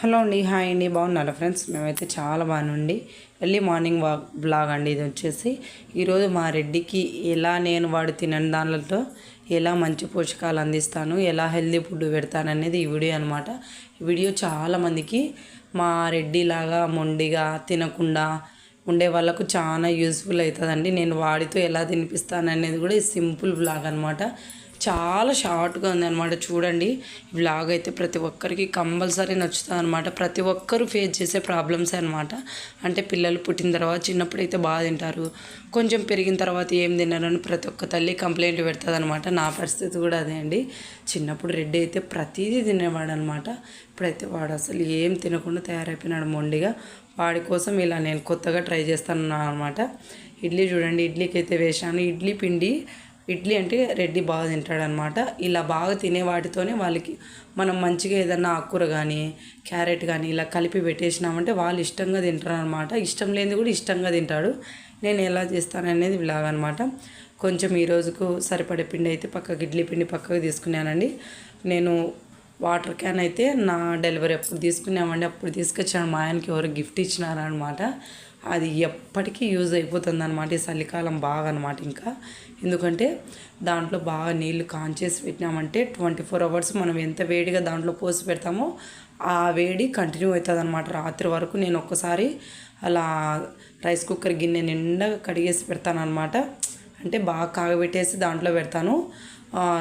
Hello అండి hi అండి బాగున్నారా ఫ్రెండ్స్? మేమైతే చాలా బాగుండి ఎర్లీ మార్నింగ్ వాక్ బ్లాగ్ అండి ఇది వచ్చేసి. ఈరోజు మా రెడ్డికి ఎలా నేను వాడు తినని దానిలతో ఎలా మంచి పోషకాలు అందిస్తాను ఎలా హెల్దీ ఫుడ్ పెడతాను అనేది ఈ వీడియో అనమాట ఈ వీడియో చాలామందికి మా రెడ్డిలాగా మొండిగా తినకుండా ఉండే వాళ్ళకు చాలా యూస్ఫుల్ అవుతుందండి. నేను వాడితో ఎలా తినిపిస్తాను అనేది కూడా ఈ సింపుల్ బ్లాగ్ అనమాట చాలా షార్ట్గా ఉంది అనమాట చూడండి ఈ అయితే ప్రతి ఒక్కరికి కంపల్సరీ నచ్చుతుంది అనమాట ప్రతి ఒక్కరు ఫేస్ చేసే ప్రాబ్లమ్స్ అనమాట అంటే పిల్లలు పుట్టిన తర్వాత చిన్నప్పుడు అయితే బాగా తింటారు. కొంచెం పెరిగిన తర్వాత ఏం తిన్నారని ప్రతి ఒక్క తల్లి కంప్లైంట్ పెడుతుంది అనమాట నా పరిస్థితి కూడా అదే అండి. చిన్నప్పుడు రెడ్డి అయితే ప్రతిదీ తినేవాడు అనమాట ఇప్పుడైతే వాడు అసలు ఏం తినకుండా తయారైపోయినాడు మొండిగా. వాడి కోసం ఇలా నేను కొత్తగా ట్రై చేస్తాను అనమాట ఇడ్లీ చూడండి ఇడ్లీకి అయితే వేసాను ఇడ్లీ పిండి ఇడ్లీ అంటే రెడ్డి బాగా తింటాడనమాట. ఇలా బాగా తినే వాటితోనే వాళ్ళకి మనం మంచిగా ఏదన్నా ఆకుకూర కానీ క్యారెట్ కానీ ఇలా కలిపి పెట్టేసినామంటే వాళ్ళు ఇష్టంగా తింటారనమాట. ఇష్టం లేనిది కూడా ఇష్టంగా తింటాడు. నేను ఎలా చేస్తాననేది ఇలాగనమాట. కొంచెం ఈ రోజుకు సరిపడే పిండి అయితే పక్కకి ఇడ్లీ పిండి పక్కకు తీసుకున్నానండి. నేను వాటర్ క్యాన్ అయితే నా డెలివరీ అప్పుడు తీసుకున్నామండి. అప్పుడు తీసుకొచ్చాను మా ఆయనకి ఎవరు గిఫ్ట్ ఇచ్చినారనమాట. అది ఎప్పటికీ యూజ్ అయిపోతుంది అనమాట ఈ చలికాలం బాగా అనమాట ఇంకా. ఎందుకంటే దాంట్లో బాగా నీళ్ళు కాంచేసి పెట్టినామంటే ట్వంటీ ఫోర్ అవర్స్ మనం ఎంత వేడిగా దాంట్లో పోసి పెడతామో ఆ వేడి కంటిన్యూ అవుతుంది అనమాట రాత్రి వరకు నేను ఒక్కసారి అలా రైస్ కుక్కర్ గిన్నె నిండా కడిగేసి పెడతాను అనమాట అంటే బాగా కాగబెట్టేసి దాంట్లో పెడతాను.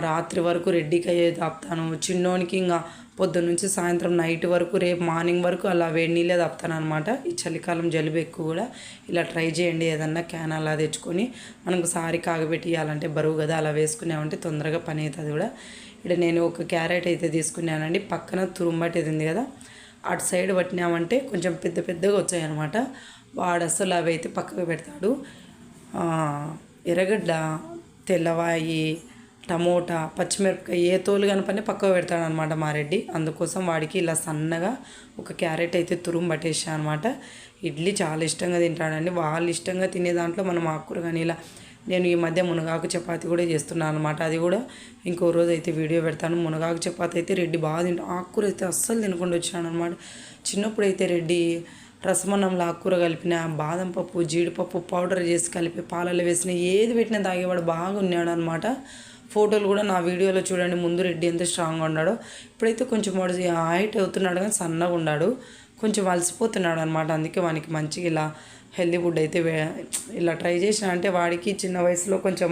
రాత్రి వరకు రెడ్డికి అయ్యే తాపుతాను. చిన్నోనికి ఇంకా పొద్దున్న నుంచి సాయంత్రం నైట్ వరకు రేపు మార్నింగ్ వరకు అలా వేడి నీళ్ళే తాపుతాను అనమాట ఈ చలికాలం జలుబు ఎక్కువ కూడా. ఇలా ట్రై చేయండి ఏదన్నా క్యాన్ అలా తెచ్చుకొని. మనకు సారి కాగబెట్టి ఇవ్వాలంటే బరువు కదా అలా వేసుకున్నామంటే తొందరగా పని అవుతుంది కూడా. ఇక్కడ నేను ఒక క్యారెట్ అయితే తీసుకున్నానండి. పక్కన తురుంబట్ ఉంది కదా అటు సైడ్ పట్టినామంటే కొంచెం పెద్ద పెద్దగా వచ్చాయన్నమాట. వాడు అసలు అవి అయితే పక్కకు పెడతాడు. ఎర్రగడ్డ తెల్లవాయి టమోటా పచ్చిమిరపకాయ ఏ తోలు కనపని పక్కకు పెడతాడనమాట మా రెడ్డి అందుకోసం వాడికి ఇలా సన్నగా ఒక క్యారెట్ అయితే తురుము పట్టేసా అనమాట. ఇడ్లీ చాలా ఇష్టంగా తింటాడండి. వాళ్ళు ఇష్టంగా తినే దాంట్లో మనం ఆకుకూర కానీ ఇలా నేను ఈ మధ్య మునగాకు చపాతి కూడా చేస్తున్నాను అనమాట. అది కూడా ఇంకో రోజు అయితే వీడియో పెడతాను. మునగాకు చపాతి అయితే రెడ్డి బాగా తింటాను ఆకుకూర అయితే అస్సలు తినకుండా వచ్చాను అనమాట చిన్నప్పుడు అయితే రెడ్డి రసమన్నంలో ఆకుకూర కలిపిన బాదం పప్పు జీడిపప్పు పౌడర్ చేసి కలిపి పాలలో వేసిన ఏది పెట్టినా తాగేవాడు బాగా ఉన్నాడు అనమాట ఫోటోలు కూడా నా వీడియోలో చూడండి. ముందు రెడ్డి ఎంత స్ట్రాంగ్గా ఉన్నాడో. ఇప్పుడైతే కొంచెం వాడు హైట్ అవుతున్నాడు కానీ సన్నగా ఉన్నాడు. కొంచెం వలసిపోతున్నాడు అనమాట అందుకే వానికి మంచిగా ఇలా హెల్దీ ఫుడ్ అయితే ఇలా ట్రై చేసిన అంటే వాడికి చిన్న వయసులో కొంచెం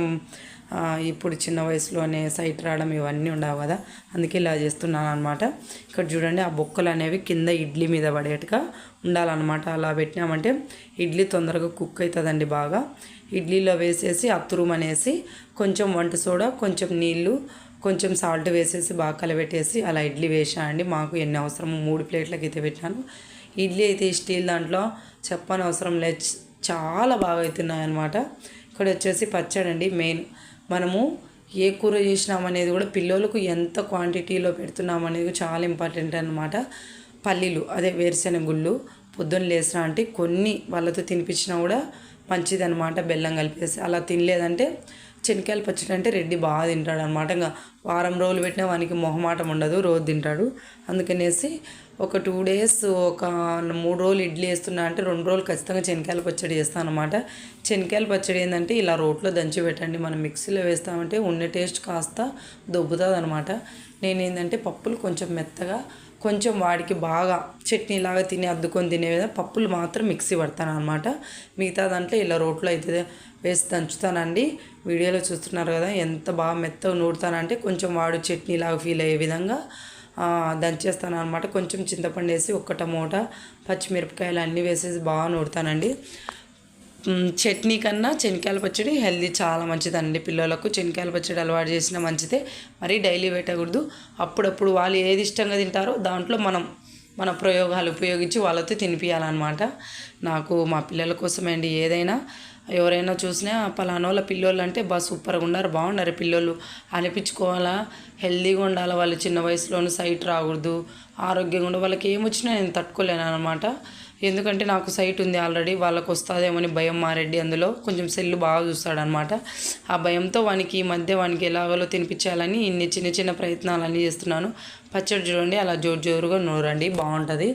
ఇప్పుడు చిన్న వయసులోనే సైట్ రావడం ఇవన్నీ ఉండవు కదా. అందుకే ఇలా చేస్తున్నాను అనమాట ఇక్కడ చూడండి ఆ బొక్కలు అనేవి కింద ఇడ్లీ మీద పడేట్టుగా ఉండాలన్నమాట. అలా పెట్టినామంటే ఇడ్లీ తొందరగా కుక్ అవుతుందండి బాగా. ఇడ్లీలో వేసేసి అత్తురుమ్ అనేసి కొంచెం వంట సోడా కొంచెం నీళ్ళు కొంచెం సాల్ట్ వేసేసి బాగా కలబెట్టేసి అలా ఇడ్లీ వేసాను అండి. మాకు ఎన్ని అవసరమో మూడు ప్లేట్లకి అయితే పెట్టాను ఇడ్లీ అయితే స్టీల్ దాంట్లో చెప్పని అవసరం లేదు చాలా బాగా అవుతున్నాయి అనమాట ఇక్కడ వచ్చేసి పచ్చడి అండి మెయిన్. మనము ఏ కూర చేసినామనేది కూడా పిల్లలకు ఎంత క్వాంటిటీలో పెడుతున్నామనేది చాలా ఇంపార్టెంట్ అనమాట పల్లీలు అదే వేరుశెనగ గుళ్ళు పొద్దున్న లేసిన అంటే కొన్ని వాళ్ళతో తినిపించినా కూడా మంచిదనమాట బెల్లం కలిపేసి. అలా తినలేదంటే శనక్కాయలు పచ్చడి అంటే రెడ్డి బాగా తింటాడు అనమాట ఇంకా వారం రోజులు పెట్టినా వానికి మొహమాటం ఉండదు రోజు తింటాడు. అందుకనేసి ఒక టూ డేస్ ఒక మూడు రోజులు ఇడ్లీ వేస్తున్నా అంటే రెండు రోజులు ఖచ్చితంగా శనకాయల పచ్చడి చేస్తాను అనమాట శనకాయల పచ్చడి ఏంటంటే ఇలా రోట్లో దంచి పెట్టండి. మనం మిక్సీలో వేస్తామంటే ఉన్న టేస్ట్ కాస్త దొబ్బుతుంది అనమాట నేను ఏంటంటే పప్పులు కొంచెం మెత్తగా కొంచెం వాడికి బాగా చట్నీలాగా తిని అద్దుకొని తినే విధంగా పప్పులు మాత్రం మిక్సీ పడతాను అనమాట మిగతా దాంట్లో ఇలా రోట్లో అయితే వేసి దంచుతానండి. వీడియోలో చూస్తున్నారు కదా ఎంత బాగా మెత్తగా నూరుతానంటే కొంచెం వాడు చట్నీలాగా ఫీల్ అయ్యే విధంగా దంచేస్తాను అనమాట కొంచెం చింతపండు వేసి ఒక్క టమోటా పచ్చిమిరపకాయలు అన్నీ వేసేసి బాగా నూరుతానండి. చట్నీ కన్నా చెనక్కాయల పచ్చడి హెల్దీ చాలా మంచిదండి పిల్లలకు. చెనక్కాయల పచ్చడి అలవాటు చేసిన మంచిదే. మరీ డైలీ పెట్టకూడదు. అప్పుడప్పుడు వాళ్ళు ఏది ఇష్టంగా తింటారో దాంట్లో మనం మన ప్రయోగాలు ఉపయోగించి వాళ్ళతో తినిపించాలన్నమాట నాకు మా పిల్లల కోసమే అండి ఏదైనా. ఎవరైనా చూసినా పలానోళ్ళ వాళ్ళ పిల్లోళ్ళు అంటే బాగా సూపర్గా ఉన్నారు బాగున్నారు పిల్లోళ్ళు. అనిపించుకోవాలా? హెల్దీగా ఉండాలి వాళ్ళు చిన్న వయసులోనూ సైట్ రాకూడదు. ఆరోగ్యంగా ఉండే వాళ్ళకి ఏమొచ్చినా నేను తట్టుకోలేను అనమాట ఎందుకంటే నాకు సైట్ ఉంది ఆల్రెడీ వాళ్ళకు వస్తుందేమని భయం మారెడ్డి అందులో. కొంచెం సెల్లు బాగా చూస్తాడనమాట ఆ భయంతో వానికి ఈ మధ్య వానికి ఎలాగోలో తినిపించాలని ఇన్ని చిన్న చిన్న ప్రయత్నాలన్నీ చేస్తున్నాను. పచ్చడి చూడండి అలా జోరు జోరుగా నూరండి బాగుంటుంది.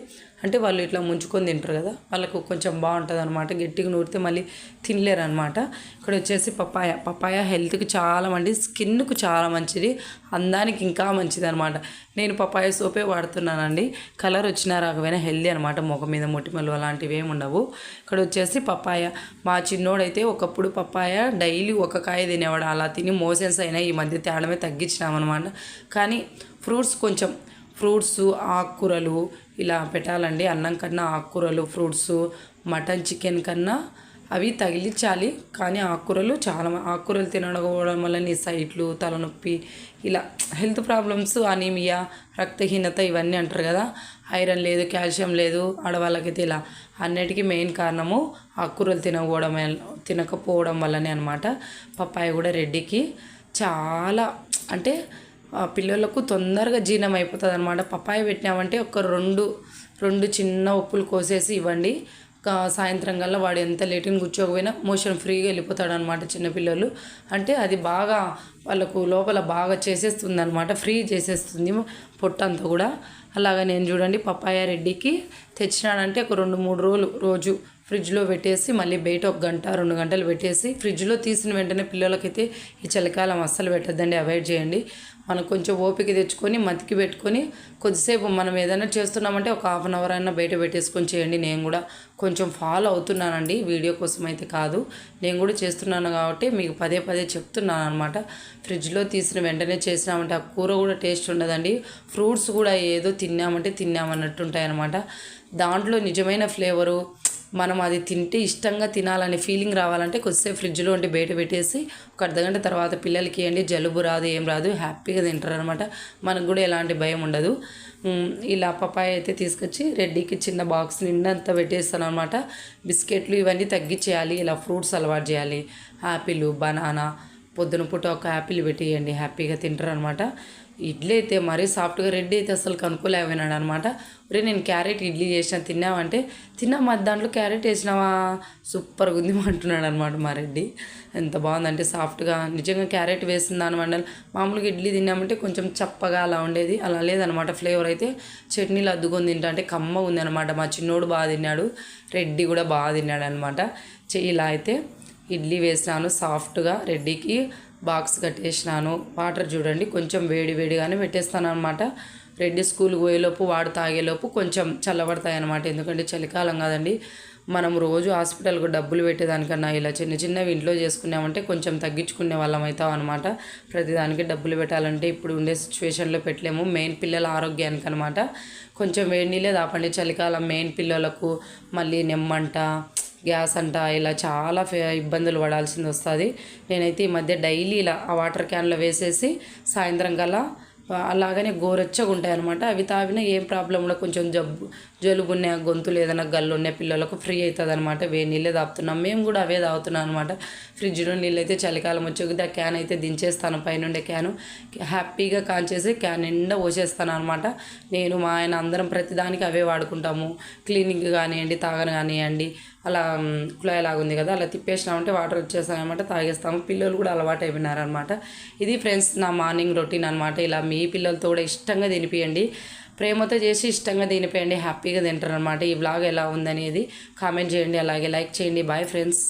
అంటే వాళ్ళు ఇట్లా ముంచుకొని తింటారు కదా వాళ్ళకు కొంచెం బాగుంటుంది అనమాట గట్టిగా నూరితే మళ్ళీ తినలేరు అనమాట ఇక్కడ వచ్చేసి పపాయ పపాయ హెల్త్కి చాలా మంచిది స్కిన్కు చాలా మంచిది అందానికి ఇంకా మంచిది అనమాట నేను పపాయ సోపే వాడుతున్నానండి. కలర్ వచ్చినా రాకపోయినా హెల్దీ అనమాట ముఖం మీద మొటిమలు అలాంటివి ఏమి ఉండవు. ఇక్కడ వచ్చేసి పపాయ మా చిన్నోడైతే ఒకప్పుడు పపాయ డైలీ ఒక కాయ తినేవాడు అలా తిని మోషన్స్ అయినా ఈ మధ్య తేడమే తగ్గించినామన్నమాట. కానీ ఫ్రూట్స్ కొంచెం ఫ్రూట్స్ ఆకుకూరలు ఇలా పెట్టాలండి. అన్నం కన్నా ఆకుకూరలు ఫ్రూట్స్ మటన్ చికెన్ కన్నా అవి తగిలించాలి. కానీ ఆకుకూరలు చాలా ఆకుకూరలు తినకపోవడం వల్ల నీ సైట్లు తలనొప్పి ఇలా హెల్త్ ప్రాబ్లమ్స్ అనీమియా రక్తహీనత ఇవన్నీ అంటారు కదా. ఐరన్ లేదు కాల్షియం లేదు ఆడవాళ్ళకైతే ఇలా అన్నిటికీ మెయిన్ కారణము ఆకుకూరలు తినకపోవడం తినకపోవడం వల్లనే అనమాట పప్పాయ కూడా రెడ్డికి చాలా అంటే పిల్లలకు తొందరగా జీర్ణం అయిపోతుంది అనమాట పపాయ పెట్టినామంటే ఒక రెండు రెండు చిన్న ఉప్పులు కోసేసి ఇవ్వండి. సాయంత్రం కల్లా వాడు ఎంత లేటుని కూర్చోకపోయినా మోషన్ ఫ్రీగా వెళ్ళిపోతాడు అనమాట చిన్నపిల్లలు అంటే అది బాగా వాళ్ళకు లోపల బాగా చేసేస్తుంది అనమాట ఫ్రీ చేసేస్తుంది పొట్టంతా కూడా. అలాగా నేను చూడండి పప్పాయ రెడ్డికి తెచ్చినాడంటే ఒక రెండు మూడు రోజులు రోజు ఫ్రిడ్జ్లో పెట్టేసి మళ్ళీ బయట ఒక గంట రెండు గంటలు పెట్టేసి ఫ్రిడ్జ్లో తీసిన వెంటనే పిల్లలకైతే ఈ చలికాలం అస్సలు పెట్టద్దండి అవాయిడ్ చేయండి. మనం కొంచెం ఓపిక తెచ్చుకొని మతికి పెట్టుకొని కొద్దిసేపు మనం ఏదైనా చేస్తున్నామంటే ఒక హాఫ్ అన్ అవర్ అయినా బయట పెట్టేసుకొని చేయండి. నేను కూడా కొంచెం ఫాలో అవుతున్నానండి వీడియో కోసం అయితే కాదు. నేను కూడా చేస్తున్నాను కాబట్టి మీకు పదే పదే చెప్తున్నాను అనమాట ఫ్రిడ్జ్లో తీసిన వెంటనే చేసినామంటే ఆ కూర కూడా టేస్ట్ ఉండదండి. ఫ్రూట్స్ కూడా ఏదో తిన్నామంటే తిన్నామన్నట్టు ఉంటాయన్నమాట. దాంట్లో నిజమైన ఫ్లేవరు మనం అది తింటే ఇష్టంగా తినాలనే ఫీలింగ్ రావాలంటే కొద్దిసేపు ఫ్రిడ్జ్లో ఉంటే బయట పెట్టేసి ఒక అర్ధగంట తర్వాత పిల్లలకి ఏంటి జలుబు రాదు ఏం రాదు హ్యాపీగా తింటారు అనమాట మనకు కూడా ఎలాంటి భయం ఉండదు. ఇలా పపాయ అయితే తీసుకొచ్చి రెడ్డికి చిన్న బాక్స్ నిండా అంతా పెట్టేస్తాను అనమాట బిస్కెట్లు ఇవన్నీ తగ్గించేయాలి ఇలా ఫ్రూట్స్ అలవాటు చేయాలి. యాపిల్ బనానా పొద్దున పూట ఒక యాపిల్ పెట్టేయండి హ్యాపీగా తింటారు అనమాట ఇడ్లీ అయితే మరీ సాఫ్ట్గా రెడ్డి అయితే అసలు కనుక్కోలేకపోయినాడు అనమాట ఒరే నేను క్యారెట్ ఇడ్లీ చేసిన తిన్నావంటే? తిన్నా మరి దాంట్లో క్యారెట్ వేసినావా? సూపర్గా ఉంది అంటున్నాడు అనమాట మా రెడ్డి. ఎంత బాగుందంటే సాఫ్ట్గా. నిజంగా క్యారెట్ వేసిన దాని మామూలుగా ఇడ్లీ తిన్నామంటే కొంచెం చప్పగా అలా ఉండేది. అలా లేదనమాట ఫ్లేవర్ అయితే. చట్నీలు అద్దుకొని తింటా అంటే కమ్మ ఉంది అనమాట మా చిన్నోడు బాగా తిన్నాడు రెడ్డి కూడా బాగా తిన్నాడు అనమాట ఇలా అయితే. ఇడ్లీ వేసినాను సాఫ్ట్గా రెడ్డికి బాక్స్ కట్టేసినాను. వాటర్ చూడండి కొంచెం వేడి వేడిగానే పెట్టేస్తాను అనమాట రెడ్డి స్కూల్కి పోయేలోపు వాడు తాగేలోపు కొంచెం చల్లబడతాయి అనమాట ఎందుకంటే చలికాలం కాదండి. మనం రోజు హాస్పిటల్కు డబ్బులు పెట్టేదానికన్నా ఇలా చిన్న చిన్నవి ఇంట్లో చేసుకున్నామంటే కొంచెం తగ్గించుకునే వాళ్ళం అవుతాం అనమాట ప్రతిదానికి డబ్బులు పెట్టాలంటే ఇప్పుడు ఉండే సిచ్యువేషన్లో పెట్టలేము. మెయిన్ పిల్లల ఆరోగ్యానికి అనమాట కొంచెం వేడి నీళ్ళే దాపండి చలికాలం మెయిన్ పిల్లలకు మళ్ళీ నెమ్మంట గ్యాస్ అంట ఇలా చాలా ఇబ్బందులు పడాల్సింది వస్తుంది. నేనైతే ఈ మధ్య డైలీ ఇలా ఆ వాటర్ క్యాన్లో వేసేసి సాయంత్రం కల్లా అలాగనే గోరెచ్చగా ఉంటాయి అనమాట అవి తాగినా ఏం ప్రాబ్లం కూడా కొంచెం జబ్బు జలుబు ఉన్న గొంతులు ఏదైనా గల్లు ఉన్న పిల్లలకు ఫ్రీ అవుతుంది అనమాట వేడి నీళ్ళే తాగుతున్నాం మేము కూడా అవే తాగుతున్నాం అనమాట ఫ్రిడ్జ్లో నీళ్ళు అయితే చలికాలం వచ్చేది ఆ క్యాన్ అయితే దించేస్తాను. పైనుండే క్యాను హ్యాపీగా కాంచేసి క్యాన్ నిండా పోసేస్తాను అనమాట నేను మా ఆయన అందరం ప్రతిదానికి అవే వాడుకుంటాము. క్లీనింగ్ కానివ్వండి తాగని కానివ్వండి అలా కుళాయి లాగా ఉంది కదా అలా తిప్పేసినామంటే వాటర్ వచ్చేస్తాయన్నమాట తాగేస్తాము. పిల్లలు కూడా అలవాటు అయిపోయినారనమాట ఇది ఫ్రెండ్స్ నా మార్నింగ్ రొటీన్ అనమాట ఇలా మీ పిల్లలతో కూడా ఇష్టంగా తినిపియండి. ప్రేమతో చేసి ఇష్టంగా తినిపోయండి హ్యాపీగా తింటారనమాట ఈ బ్లాగ్ ఎలా ఉందనేది కామెంట్ చేయండి అలాగే లైక్ చేయండి. Bye friends